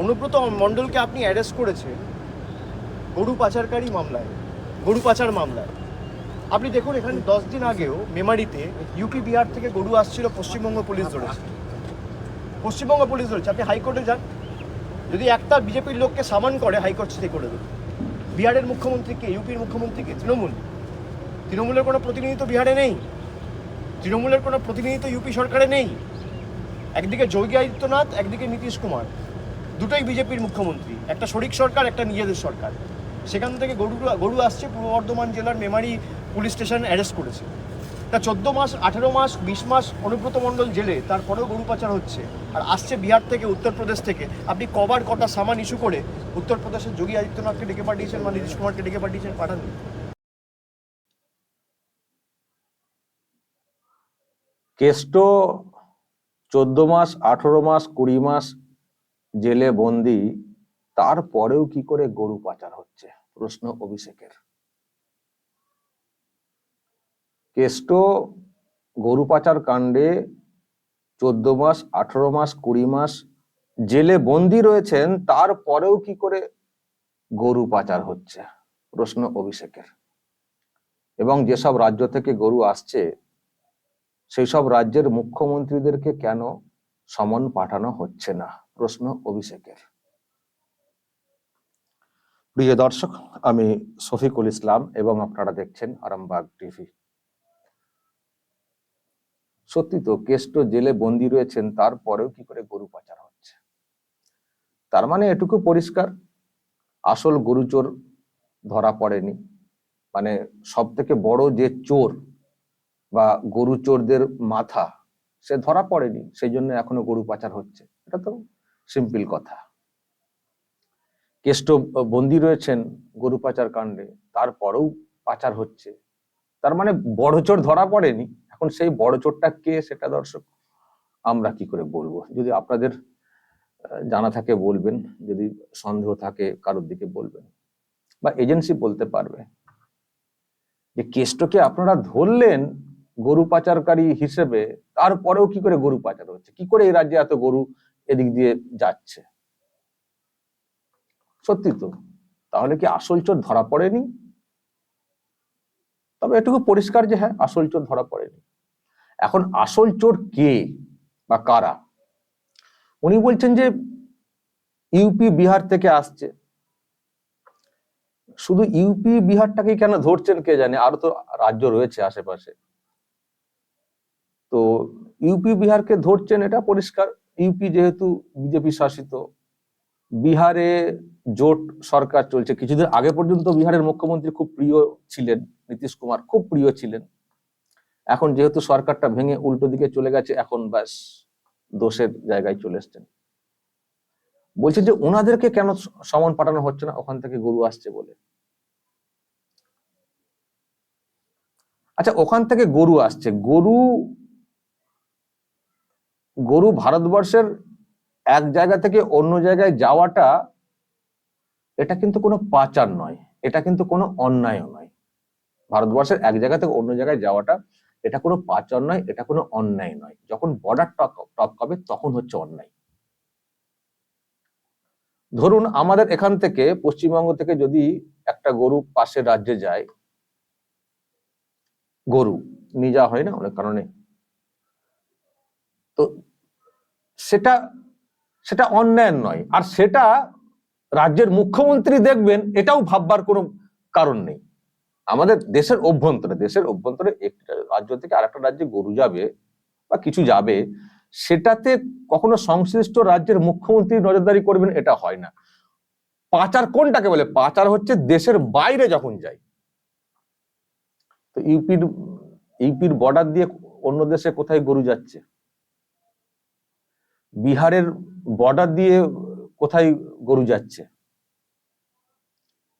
অনুব্রত মণ্ডলকে আপনি অ্যারেস্ট করেছেন গরু পাচারকারী মামলায়, গরু পাচার মামলায়। আপনি দেখুন, এখানে দশ দিন আগেও মেমারিতে ইউপি বিহার থেকে গরু আসছিল, পশ্চিমবঙ্গ পুলিশ ধরেছে। পশ্চিমবঙ্গ পুলিশ ধরেছে। আপনি হাইকোর্টে যান। যদি একটা বিজেপির লোককে সামান করে হাইকোর্ট স্টে করে দেবে। বিহারের মুখ্যমন্ত্রীকে ইউপির মুখ্যমন্ত্রীকে, তৃণমূল। তৃণমূলের কোনো প্রতিনিধিত্ব বিহারে নেই। তৃণমূলের কোনো প্রতিনিধিত্ব ইউপি সরকারে নেই। একদিকে যোগী আদিত্যনাথ, একদিকে নীতিশ কুমার। দুটোই বিজেপির মুখ্যমন্ত্রী, একটা শরিক সরকার, একটা নিজেদের সরকার। সেখান থেকে গরু গরু আসছে, পূর্ব বর্ধমান জেলার মেমারি পুলিশ স্টেশন অ্যারেস্ট করেছে। তা চোদ্দ মাস, আঠেরো মাস, বিশ মাস অনুব্রত মণ্ডল জেলে, তারপরেও গরু পাচার হচ্ছে। আর আসছে বিহার থেকে, উত্তরপ্রদেশ থেকে। আপনি কবার কটা সামান ইস্যু করে উত্তরপ্রদেশের যোগী আদিত্যনাথকে ডেকে পাঠিয়েছেন বা নীতিশ কুমারকে ডেকে পাঠিয়েছেন, পাঠাননি। কেষ্ট চোদ্দ মাস, আঠেরো মাস, কুড়ি মাস জেলে বন্দি, তারপরেও কি করে গরু পাচার হচ্ছে? প্রশ্ন অভিষেকের। কেষ্ট গরু পাচার কাণ্ডে চোদ্দ মাস, আঠারো মাস, কুড়ি মাস জেলে বন্দি রয়েছেন, তারপরেও কি করে গরু পাচার হচ্ছে? প্রশ্ন অভিষেকের। এবং যেসব রাজ্য থেকে গরু আসছে সেই সব রাজ্যের মুখ্যমন্ত্রীদেরকে কেন সমন পাঠানো হচ্ছে না? প্রশ্ন অভিষেকের। প্রিয় দর্শক, আমি শফিকুল ইসলাম এবং আপনারা দেখছেন আরামবাগ টিভি। সত্যি তো, কেষ্ট জেলে বন্দি রয়েছেন, তারপরেও কি করে গরু পাচার হচ্ছে? তার মানে এটুকু পরিষ্কার, আসল গরু চোর ধরা পড়েনি। মানে সব থেকে বড় যে চোর বা গরু চোরদের মাথা, সে ধরা পড়েনি, সেই জন্য এখনও গরু পাচার হচ্ছে। এটা তো সিম্পল কথা। কেষ্ট বন্দি রয়েছেন গরু পাচার কাণ্ডে, তারপরেও পাচার হচ্ছে। তার মানে বড় চোর ধরা পড়েনি। এখন সেই বড় চোরটা কে সেটা দর্শক, আমরা কি করে বলব? যদি আপনাদের জানা থাকে বলবেন, যদি সন্দেহ থাকে কারোর দিকে বলবেন। বা এজেন্সি বলতে পারবে যে কেষ্টকে আপনারা ধরলেন গরু পাচারকারী হিসেবে, তারপরেও কি করে গরু পাচার হচ্ছে? কি করে এই রাজ্যে এত গরু এদিক দিয়ে যাচ্ছে। সত্যি তো, তাহলে কি আসল চোর ধরা পড়েনি? তবে এটুকু পরিষ্কার যে হ্যাঁ আসল চোর ধরা পড়েনি। এখন আসল চোর কে বা কারা? উনি বলছেন যে ইউপি বিহার থেকে আসছে। শুধু ইউপি বিহারটাকে কেন ধরছেন কে জানে? আরও তো রাজ্য রয়েছে আশেপাশে। তো ইউপি বিহারকে ধরছেন, এটা পরিষ্কার। ইউপি যেহেতু বিজেপি শাসিত, বিহারে জোট সরকার চলছে। কিছুদিন আগে পর্যন্ত বিহারের মুখ্যমন্ত্রী খুব প্রিয় ছিলেন, নীতিশ কুমার খুব প্রিয় ছিলেন। এখন যেহেতু সরকারটা ভেঙে উল্টো দিকে চলে গেছে, এখন ব্যাস দোষের জায়গায় চলে এসছেন। বলছে যে ওনাদেরকে কেন সমন পাঠানো হচ্ছে না? ওখান থেকে গরু আসছে বলে। আচ্ছা ওখান থেকে গরু আসছে। গরু গরু ভারতবর্ষের এক জায়গা থেকে অন্য জায়গায় যাওয়াটা, এটা কিন্তু কোনো পাচার নয়, এটা কিন্তু কোনো অন্যায় নয়। ভারতবর্ষের এক জায়গা থেকে অন্য জায়গায় যাওয়াটা, এটা কোনো পাচার নয়, এটা কোনো অন্যায় নয়। যখন বর্ডার টপকাবে তখন হচ্ছে অন্যায়। ধরুন আমাদের এখান থেকে, পশ্চিমবঙ্গ থেকে যদি একটা গরু পাশের রাজ্যে যায়, গরু, নিয়ে যাওয়া হয় না অনেক কারণে। তো সেটা সেটা অন্যায় নয়। আর সেটা রাজ্যের মুখ্যমন্ত্রী দেখবেন, এটাও ভাববার কোনো কারণ নেই। আমাদের দেশের অভ্যন্তরে দেশের অভ্যন্তরে একটা রাজ্য থেকে আরেকটা রাজ্যে গরু যাবে বা কিছু যাবে, সেটাতে কখনো সংশ্লিষ্ট রাজ্যের মুখ্যমন্ত্রী নজরদারি করবেন, এটা হয় না। পাচার কোনটাকে বলে? পাচার হচ্ছে দেশের বাইরে যখন যায়। তো ইউপির ইউপির বর্ডার দিয়ে অন্য দেশে কোথায় গরু যাচ্ছে? বিহারের বর্ডার দিয়ে কোথায় গরু যাচ্ছে?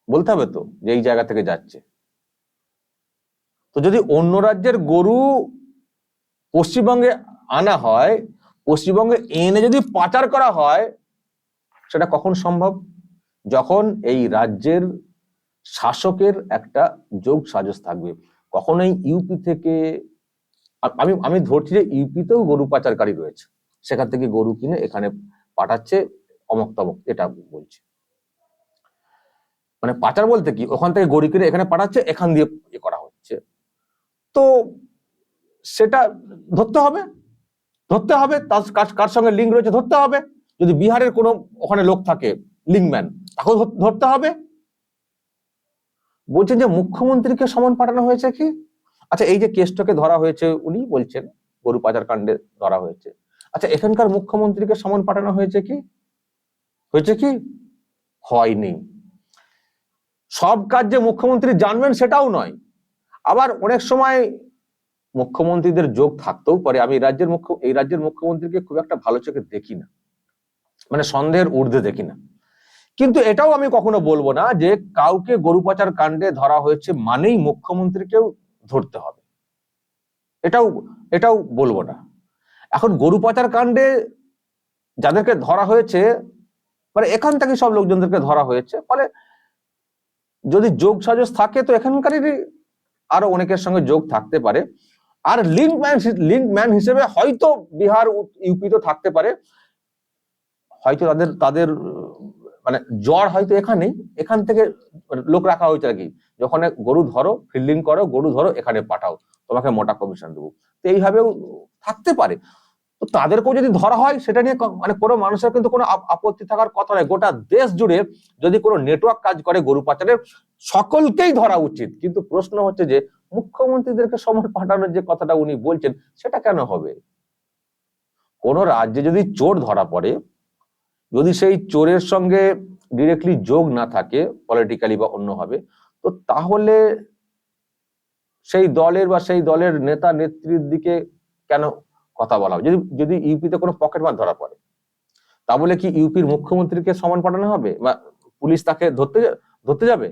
বলতে হবে তো যে এই জায়গা থেকে যাচ্ছে। তো যদি অন্য রাজ্যের গরু পশ্চিমবঙ্গে আনা হয়, পশ্চিমবঙ্গে এনে যদি পাচার করা হয়, সেটা কখন সম্ভব? যখন এই রাজ্যের শাসকের একটা যোগ সাজস থাকবে। কখনোই ইউপি থেকে, আমি আমি ধরছি যে ইউপিতেও গরু পাচারকারী রয়েছে। সেখান থেকে গরু কিনে এখানে পাঠাচ্ছে, অমক তমক, এটা বলছে। মানে পাচার বলতে কি? ওখান থেকে গরু কিনে এখানে পাঠাচ্ছে, এখান দিয়ে ইয়ে করা হচ্ছে। তো সেটা ধরতে হবে ধরতে হবে, তার কার- সঙ্গে লিঙ্ক রয়েছে ধরতে হবে। যদি বিহারের কোনো ওখানে লোক থাকে লিঙ্কম্যান তাকেও ধর- ধরতে হবে। বলছেন যে মুখ্যমন্ত্রীকে সমন পাঠানো হয়েছে কি? আচ্ছা এই যে কেসটাকে ধরা হয়েছে, উনি বলছেন, গরু পাচার কাণ্ডে ধরা হয়েছে। আচ্ছা এখানকার মুখ্যমন্ত্রীকে সমন পাঠানো হয়েছে কি? হয়েছে কি? হয়নি। সব কাজ যে মুখ্যমন্ত্রী জানবেন সেটাও নয়। আবার অনেক সময় মুখ্যমন্ত্রীদের যোগ থাকতেও পারে। আমি রাজ্যের মুখ্য, এই রাজ্যের মুখ্যমন্ত্রীকে খুব একটা ভালো চোখে দেখি না। মানে সন্দেহের ঊর্ধ্বে দেখি না। কিন্তু এটাও আমি কখনো বলব না যে কাউকে গরু পাচার কাণ্ডে ধরা হয়েছে মানেই মুখ্যমন্ত্রীকেও ধরতে হবে। এটাও এটাও বলব না। এখন গরু পাচার কাণ্ডে যাদেরকে ধরা হয়েছে মানে এখান থেকে সব লোকজনদেরকে ধরা হয়েছে, ফলে যদি যোগ সাজস থাকে, তো এখানকারই আরও অনেকের সঙ্গে যোগ থাকতে পারে। আর লিঙ্ক ম্যান লিঙ্ক ম্যান হিসেবে হয়তো বিহার ইউপি তো থাকতে পারে। হয়তো তাদের তাদের মানে জ্বর হয়তো এখানেই, এখান থেকে লোক রাখা হয়েছে আর কি যখন গরু ধরো, ফিল্ডিং করো, গরু ধরো, এখানে পাঠাও, তোমাকে মোটা কমিশন দেবো। তো এইভাবেও থাকতে পারে। তো তাদেরকেও যদি ধরা হয়, সেটা নিয়ে মানে কোনো মানুষের কিন্তু কোনো আপত্তি থাকার কথা নয়। গোটা দেশ জুড়ে যদি কোনো নেটওয়ার্ক কাজ করে গরু পাচারের, সকলকেই ধরা উচিত। কিন্তু প্রশ্ন হচ্ছে যে, মুখ্যমন্ত্রীদেরকে সময় পাঠানোর যে কথাটা উনি বলছেন, সেটা কেন হবে? কোন রাজ্যে যদি চোর ধরা পড়ে, যদি সেই চোরের সঙ্গে ডিরেক্টলি যোগ না থাকে পলিটিক্যালি বা অন্যভাবে তো তাহলে সেই দলের বা সেই দলের নেতা নেত্রীর দিকে কেন কথা বলা হবে? যদি যদি ইউপিতে কোনো পকেট মার ধরা পড়ে তা বলে কি ইউপির মুখ্যমন্ত্রীকে সমান পাঠানো হবে? বা পুলিশ তাকে ধরতে ধরতে যাবে?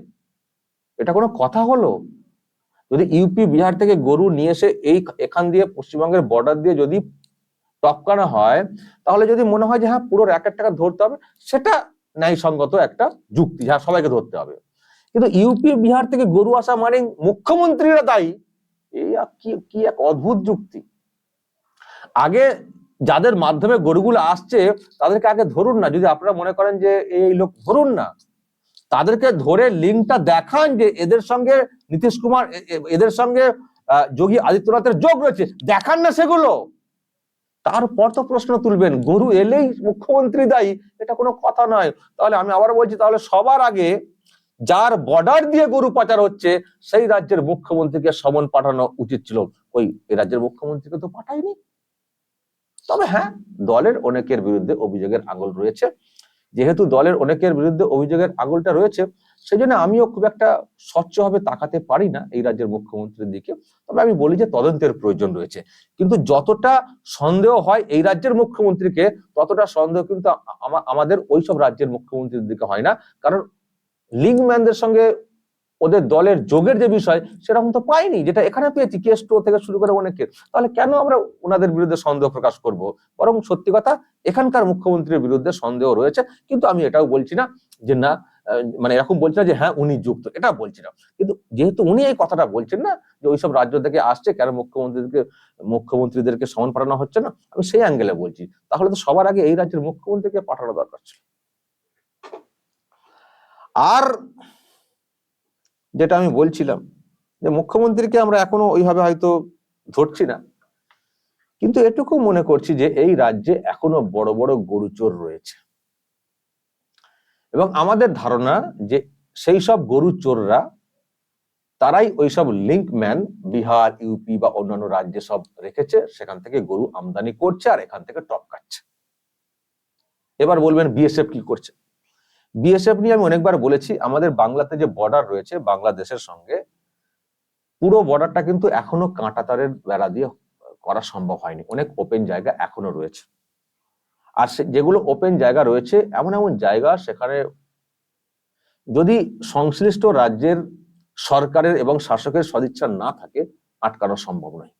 এটা কোনো কথা হলো? যদি ইউপি বিহার থেকে গরু নিয়ে এসে এই এখান দিয়ে পশ্চিমবঙ্গের বর্ডার দিয়ে যদি টপকানো হয়, তাহলে যদি মনে হয় যে হ্যাঁ পুরো র্যাকেটটাকে ধরতে হবে, সেটা ন্যায়সঙ্গত একটা যুক্তি হ্যাঁ সবাইকে ধরতে হবে। কিন্তু ইউপি বিহার থেকে গরু আসা মানে মুখ্যমন্ত্রীরা দায়ী। এই কি কি এক অদ্ভুত যুক্তি। আগে যাদের মাধ্যমে গরুগুলো আসছে, তাদেরকে আগে ধরুন না। যদি আপনারা মনে করেন যে এই লোক ধরুন না, তাদেরকে ধরে লিঙ্কটা দেখান যে এদের সঙ্গে নীতিশ কুমার এদের সঙ্গে যোগী আদিত্যনাথের যোগ রয়েছে। দেখান না সেগুলো। তারপর তো প্রশ্ন তুলবেন, গরু এলেই মুখ্যমন্ত্রী দায়ী, এটা কোনো কথা নয়। তাহলে আমি আবার বলছি, তাহলে সবার আগে যার বর্ডার দিয়ে গরু পাচার হচ্ছে, সেই রাজ্যের মুখ্যমন্ত্রীকে সমন পাঠানো উচিত ছিল। ওই রাজ্যের মুখ্যমন্ত্রীকে তো পাঠায়নি? তবে হ্যাঁ দলের অনেকের বিরুদ্ধে অভিযোগের আঙুল রয়েছে। যেহেতু দলের অনেকের বিরুদ্ধে অভিযোগের আঙুলটা রয়েছে সেই জন্য আমিও খুব একটা স্বচ্ছভাবে তাকাতে পারি না এই রাজ্যের মুখ্যমন্ত্রীর দিকে। তবে আমি বলি যে তদন্তের প্রয়োজন রয়েছে। কিন্তু যতটা সন্দেহ হয় এই রাজ্যের মুখ্যমন্ত্রীকে, ততটা সন্দেহ কিন্তু আমাদের ওইসব রাজ্যের মুখ্যমন্ত্রীর দিকে হয় না। কারণ লিঙ্কম্যানদের সঙ্গে ওদের দলের যোগের যে বিষয়, সেরকম তো পাইনি, যেটা এখানে পেয়েছি কেস্টো থেকে শুরু করে অনেকের তাহলে কেন আমরা ওনাদের বিরুদ্ধে সন্দেহ প্রকাশ করব? বরং সত্যি কথা, এখানকার মুখ্যমন্ত্রীর বিরুদ্ধে সন্দেহ রয়েছে, কিন্তু আমি এটাও বলছি না যে না মানে এরকম বলছি না যে হ্যাঁ উনি যুক্ত এটা বলছি না। কিন্তু যেহেতু উনি এই কথাটা বলছেন না, যে ওইসব রাজ্য থেকে আসছে, কেন মুখ্যমন্ত্রীদেরকে মুখ্যমন্ত্রীদেরকে সমান পাঠানো হচ্ছে না, আমি সেই অ্যাঙ্গেলে বলছি। তাহলে তো সবার আগে এই রাজ্যের মুখ্যমন্ত্রীকে পাঠানো দরকার ছিল। আর যেটা আমি বলছিলাম, যে মুখ্যমন্ত্রীকে আমরা এখনও ওইভাবে হয়তো ধরছি না। কিন্তু এটুকু মনে করছি যে এই রাজ্যে এখনও বড় বড় গরুচোর রয়েছে। এবং আমাদের ধারণা যে সেই সব গরু চোররা তারাই ওইসব লিঙ্কম্যান বিহার ইউপি বা অন্যান্য রাজ্যে সব রেখেছে, সেখান থেকে গরু আমদানি করছে আর এখান থেকে টপকাচ্ছে। এবার বলবেন বিএসএফ কি করছে? বিএসএফ নিয়ে আমি অনেকবার বলেছি, আমাদের বাংলাতে যে বর্ডার রয়েছে বাংলাদেশের সঙ্গে, পুরো বর্ডারটা কিন্তু এখনও কাঁটাতারের বেড়া দিয়ে করা সম্ভব হয়নি। অনেক ওপেন জায়গা এখনও রয়েছে। আর যেগুলো ওপেন জায়গা রয়েছে, এমন এমন জায়গা সেখানে যদি সংশ্লিষ্ট রাজ্যের সরকারের এবং শাসকের সদিচ্ছা না থাকে, আটকানো সম্ভব নয়।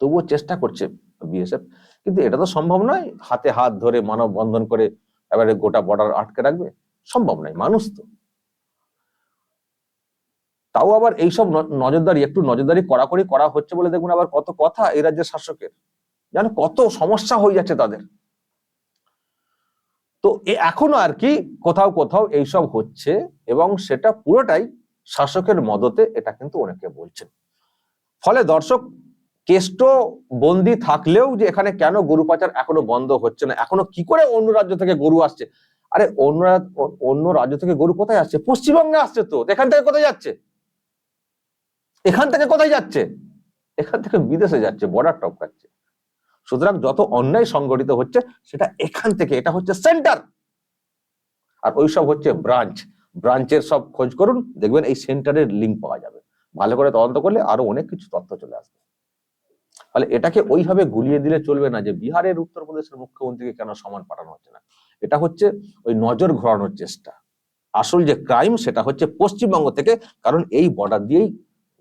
তবুও চেষ্টা করছে বিএসএফ কিন্তু এটা তো সম্ভব নয়, হাতে হাত ধরে মানব বন্ধন করে এবারে গোটা বর্ডার আটকে রাখবে? সম্ভব নয়, মানুষ তো। তাও আবার এইসব নজরদারি, একটু নজরদারি কড়াকড়ি করা হচ্ছে বলে দেখুন আবার কত কথা এই রাজ্যের শাসকের। জানো কত সমস্যা হয়ে যাচ্ছে তাদের। তো এখনও আর কি কোথাও কোথাও এইসব হচ্ছে এবং সেটা পুরোটাই শাসকের মদতে এটা কিন্তু অনেকে বলছেন। ফলে দর্শক কেষ্ট বন্দি থাকলেও যে এখানে কেন গরু পাচার এখনও বন্ধ হচ্ছে না? এখনও কি করে অন্য রাজ্য থেকে গরু আসছে? আরে অন্য অন্য রাজ্য থেকে গরু কোথায় আসছে? পশ্চিমবঙ্গে আসছে তো। এখান থেকে কোথায় যাচ্ছে? এখান থেকে কোথায় যাচ্ছে? এখান থেকে বিদেশে যাচ্ছে বর্ডার টপকাচ্ছে সুতরাং যত অন্যায় সংগঠিত হচ্ছে, সেটা এখান থেকে। এটা হচ্ছে সেন্টার আর ওইসব হচ্ছে ব্রাঞ্চ ব্রাঞ্চের সব খোঁজ করুন, দেখবেন এই সেন্টারের লিঙ্ক পাওয়া যাবে। ভালো করে তদন্ত করলে আরও অনেক কিছু তথ্য চলে আসবে। ফলে এটাকে ওইভাবে গুলিয়ে দিলে চলবে না যে বিহারের উত্তরপ্রদেশের মুখ্যমন্ত্রীকে কেন সমান পাঠানো হচ্ছে না। এটা হচ্ছে ওই নজর ঘোরানোর চেষ্টা। আসল যে ক্রাইম সেটা হচ্ছে পশ্চিমবঙ্গ থেকে, কারণ এই বর্ডার দিয়েই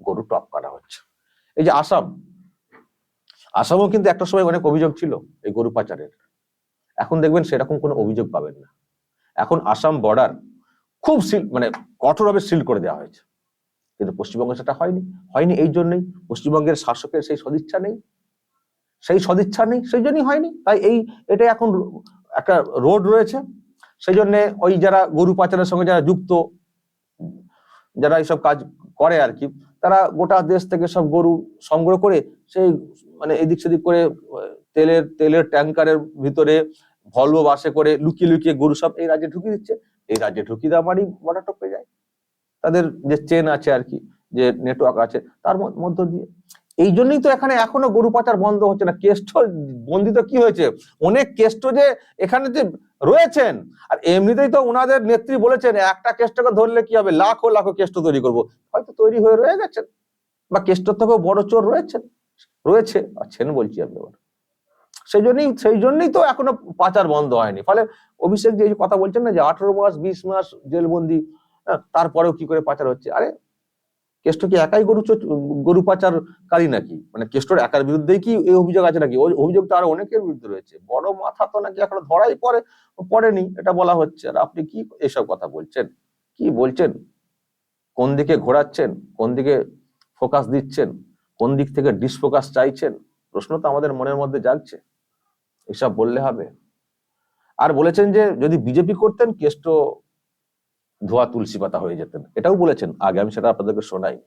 গরু টপ করা হচ্ছে। এই যে আসাম, আসামও কিন্তু একটা সময় অনেক অভিযোগ ছিল এই গরু পাচারের। এখন দেখবেন সেরকম কোনো অভিযোগ পাবেন না। এখন আসাম বর্ডার খুব সিল মানে কঠোরভাবে সিল করে দেওয়া হয়েছে। কিন্তু পশ্চিমবঙ্গে সেটা হয়নি। হয়নি এই জন্যই পশ্চিমবঙ্গের শাসকের সেই সদিচ্ছা নেই। সেই সদিচ্ছা নেই, সেই জন্যই হয়নি। তাই এই, এটা এখন একটা রোড রয়েছে। সেই জন্য ওই যারা গরু পাচারের সঙ্গে যারা যুক্ত, যারা এইসব কাজ করে আর কি, তারা গোটা দেশ থেকে সব গরু সংগ্রহ করে সেই মানে এদিক সেদিক করে, তেলের তেলের ট্যাঙ্কারের ভিতরে ভলভো বাসে করে লুকিয়ে লুকিয়ে গরু সব এই রাজ্যে ঢুকিয়ে দিচ্ছে। এই রাজ্যে ঢুকিয়ে দেওয়া মানেই বর্ডার টপকে যায় তাদের যে চেন আছে আর কি, যে নেটওয়ার্ক আছে, তার মধ্য দিয়ে। এই জন্যই তো এখানে এখনও গরু পাচার বন্ধ হচ্ছে না। কেষ্ট বন্দিত কি হয়েছে? অনেক কেষ্ট যে এখানে যে রয়েছেন, আর এমনিতেই তো ওনাদের নেত্রী বলেছেন, একটা কেষ্টকে ধরলে কি হবে? লাখো লাখো কেষ্ট তৈরি করব। হয়তো তৈরি হয়ে রয়ে গেছেন, বা কেষ্টর থেকেও বড় চোর রয়েছেন, রয়েছে, আছেন বলছি আমি আবার। সেই জন্যই সেই জন্যই তো এখনও পাচার বন্ধ হয়নি। ফলে অভিষেক যে কথা বলছেন না যে আঠারো মাস, বিশ মাস জেলবন্দি তারপরেও কি করে পাচার হচ্ছে? আরে, কেষ্ট কি একাই গরু গরু পাচারকারী নাকি? মানে কেষ্টর একার বিরুদ্ধেই কি এই অভিযোগ আছে নাকি? ওই অভিযোগ তো আরও অনেকের বিরুদ্ধে রয়েছে। বড় মাথা তো নাকি এখনও ধরাই পড়ে, পড়েনি, এটা বলা হচ্ছে। আর আপনি কি এসব কথা বলছেন? কি বলছেন? কোন দিকে ঘোরাচ্ছেন? কোন দিকে ফোকাস দিচ্ছেন? কোন দিক থেকে ডিসফোকাস চাইছেন? প্রশ্ন তো আমাদের মনের মধ্যে জাগছে। এসব বললে হবে। আর বলেছেন যে যদি বিজেপি করতেন, কেষ্ট ধোয়া তুলসী পাতা হয়ে যেতেন। এটাও বলেছেন, আগে আমি সেটা আপনাদেরকে শোনাই।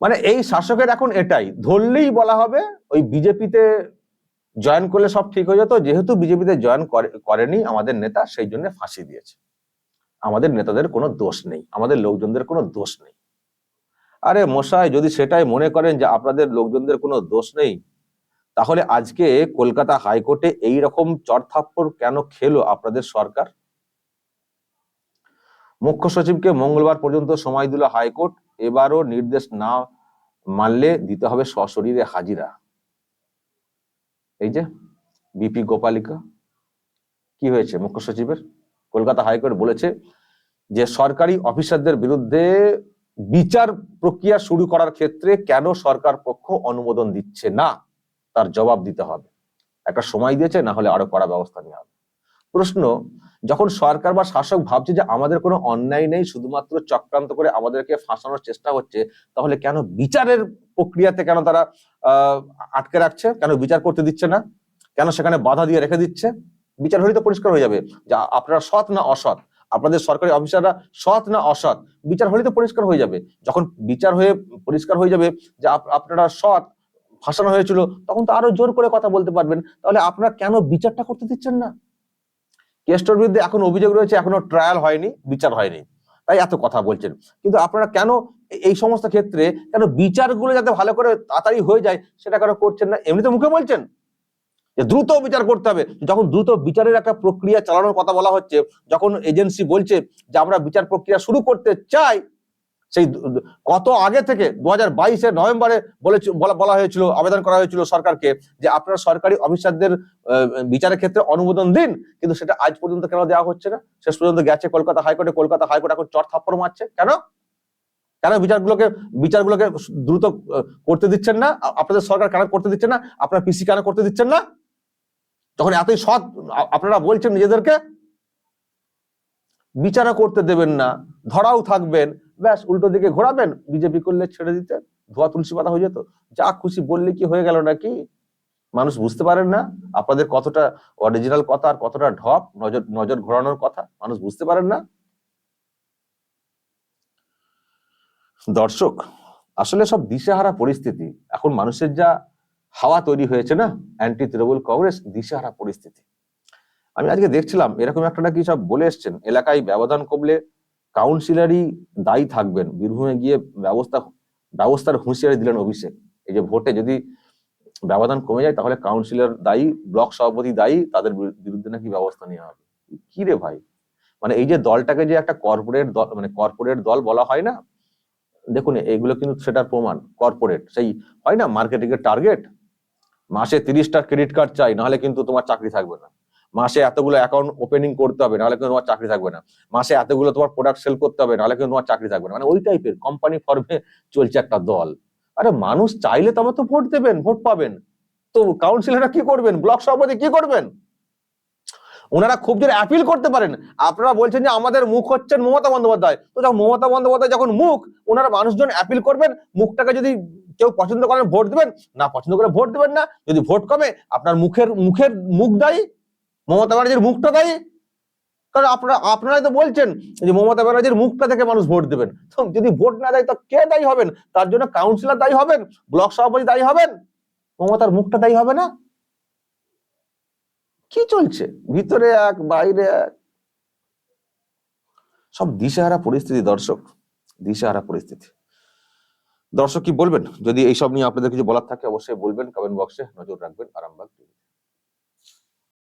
মানে এই শাসকের এখন এটাই, ধরলেই বলা হবে, ওই বিজেপিতে জয়েন করলে সব ঠিক হয়ে যেত, যেহেতু বিজেপিতে জয়েন করেনি আমাদের নেতা, সেই জন্য ফাঁসি দিয়েছে। আমাদের নেতাদের কোনো দোষ নেই, আমাদের লোকজনদের কোনো দোষ নেই। আরে মশাই, যদি সেটাই মনে করেন যে আপনাদের লোকজনদের কোনো দোষ নেই, তাহলে আজকে কলকাতা হাইকোর্টে এই রকম চড়থাপ্পড় কেন খেলো আপনাদের সরকার? মুখ্য সচিবকে মঙ্গলবার পর্যন্ত সময় দিল হাইকোর্ট। এবারও নির্দেশ না মানলে দিতে হবে সশরীরে হাজিরা। এই যে বিপি গোপালিকা, কি হয়েছে মুখ্য সচিবের? কলকাতা হাইকোর্ট বলেছে যে সরকারি অফিসারদের বিরুদ্ধে বিচার প্রক্রিয়া শুরু করার ক্ষেত্রে কেন সরকার পক্ষ অনুমোদন দিচ্ছে না? তার জবাব দিতে হবে। একটা সময় দিয়েছে, না হলে আরও কড়া ব্যবস্থা নেওয়া হবে। প্রশ্ন যখন সরকার বা শাসক ভাবছে যে আমাদের কোনো অন্যায় নেই, শুধুমাত্র চক্রান্ত করে আমাদেরকে ফাঁসানোর চেষ্টা হচ্ছে, তাহলে কেন বিচারের প্রক্রিয়াতে কেন তারা আটকে রাখছে? কেন বিচার করতে দিচ্ছে না? কেন সেখানে বাধা দিয়ে রেখে দিচ্ছে? বিচার হলে তো পরিষ্কার হয়ে যাবে। যে আপনারা সৎ না অসৎ, আপনাদের সরকারি অফিসাররা সৎ না অসৎ, বিচার হলেই তো পরিষ্কার হয়ে যাবে। যখন বিচার হয়ে পরিষ্কার হয়ে যাবে যে আপনারা সৎ, ফাঁসানো হয়েছিল, তখন তো আরও জোর করে কথা বলতে পারবেন। তাহলে আপনারা কেন বিচারটা করতে দিচ্ছেন না? কেষ্টর বিরুদ্ধে এখন অভিযোগ রয়েছে, এখনও ট্রায়াল হয়নি, বিচার হয়নি। তাই এত কথা বলছেন। কিন্তু আপনারা কেন এই সমস্ত ক্ষেত্রে, কেন বিচারগুলো যাতে ভালো করে তাড়াতাড়ি হয়ে যায়, সেটা কেন করছেন না? এমনিতে মুখে বলছেন যে দ্রুত বিচার করতে হবে। যখন দ্রুত বিচারের একটা প্রক্রিয়া চালানোর কথা বলা হচ্ছে, যখন এজেন্সি বলছে যে আমরা বিচার প্রক্রিয়া শুরু করতে চাই সেই কত আগে থেকে দু হাজার বাইশের নভেম্বরে বলে, বলা হয়েছিল, আবেদন করা হয়েছিল সরকারকে যে আপনারা সরকারি অফিসারদের বিচারের ক্ষেত্রে অনুমোদন দিন, কিন্তু সেটা আজ পর্যন্ত কেন দেওয়া হচ্ছে না? শেষ পর্যন্ত গেছে কলকাতা হাইকোর্টে, কলকাতা হাইকোর্ট এখন চট থাপ্পড় মারছে। কেন? কেন বিচারগুলোকে বিচারগুলোকে দ্রুত করতে দিচ্ছেন না? আপনাদের সরকার কেন করতে দিচ্ছেন না? আপনার পিসি কেন করতে দিচ্ছেন না? যখন এতই সৎ আপনারা বলছেন নিজেদেরকে, বিচারও করতে দেবেন না, ধরাও থাকবেন ব্যাস, উল্টো দিকে ঘোরাবেন বিজেপি করলে ছেড়ে দিতে, ধোয়া তুলসী পাতা হয়ে যেত। যা খুশি বললে কি হয়ে গেল নাকি? মানুষ বুঝতে পারেন না, আপনাদের কতটা অরিজিনাল কথা আর কতটা ঢপ, নজর নজর ঘোরানোর কথা, মানুষ বুঝতে পারেন না। দর্শক, আসলে সব দিশেহারা পরিস্থিতি। এখন মানুষের যা হাওয়া তৈরি হয়েছে না অ্যান্টি তৃণমূল কংগ্রেস দিশেহারা পরিস্থিতি। আমি আজকে দেখছিলাম, এরকম একটা নাকি সব বলে এসছেন, এলাকায় ব্যবধান কমলে কাউন্সিলরই দায়ী থাকবেন। বীরভূমে গিয়ে ব্যবস্থা, ব্যবস্থার হুঁশিয়ারি দিলেন অভিষেক। এই যে ভোটে যদি ব্যবধান কমে যায়, তাহলে কাউন্সিলর দায়ী, ব্লক সভাপতি দায়ী, তাদের বিরুদ্ধে নাকি ব্যবস্থা নেওয়া হবে। কি রে ভাই? মানে এই যে দলটাকে যে একটা কর্পোরেট দল মানে কর্পোরেট দল বলা হয় না? দেখুন এইগুলো কিন্তু সেটার প্রমাণ কর্পোরেট সেই হয় না মার্কেটিং এর টার্গেট মাসে তিরিশটা ক্রেডিট কার্ড চাই, নাহলে কিন্তু তোমার চাকরি থাকবে না। মাসে এতগুলো অ্যাকাউন্ট ওপেনিং করতে হবে, নাহলে কিন্তু তোমার চাকরি থাকবে না। মাসে এতগুলো তোমার প্রোডাক্ট সেল করতে হবে, নাহলে কিন্তু তোমার চাকরি থাকবে না। মানে ওই টাইপের কোম্পানি ফর্মে চলছে একটা দল। আরে মানুষ চাইলে তবে তো ভোট দেবেন, ভোট পাবেন। তো কাউন্সিলররা কি করবেন? ব্লক সভাপতি কি করবেন? ওনারা খুব জোরে অ্যাপিল করতে পারেন। আপনারা বলছেন যে আমাদের মুখ হচ্ছেন মমতা বন্দ্যোপাধ্যায়। তো যখন মমতা বন্দ্যোপাধ্যায় যখন মুখ, ওনারা মানুষজন অ্যাপিল করবেন, মুখটাকে যদি কেউ পছন্দ করেন ভোট দেবেন, না পছন্দ করে ভোট দেবেন না, যদি ভোট কমে, আপনার মুখের মুখের মুখ দায়ী মমতা ব্যানার্জির মুখটা দায়ী কারণ আপনারা, আপনারাই তো বলছেন যে মমতা ব্যানার্জির মুখটা থেকে মানুষ ভোট দেবেন। তো যদি ভোট না দেয় তো কে দায়ী হবেন? তার জন্য কাউন্সিলর দায়ী হবেন? ব্লক সভাপতি দায়ী হবেন? মমতার মুখটা দায়ী হবে না? কি চলছে? ভিতরে এক, বাইরে এক। সব দিশেহারা পরিস্থিতি, দর্শক। দিশেহারা পরিস্থিতি। দর্শক কি বলবেন? যদি এইসব নিয়ে আপনাদের কিছু বলার থাকে, অবশ্যই বলবেন। কমেন্ট বক্সে নজর রাখবেন। আরামবাগ টিভি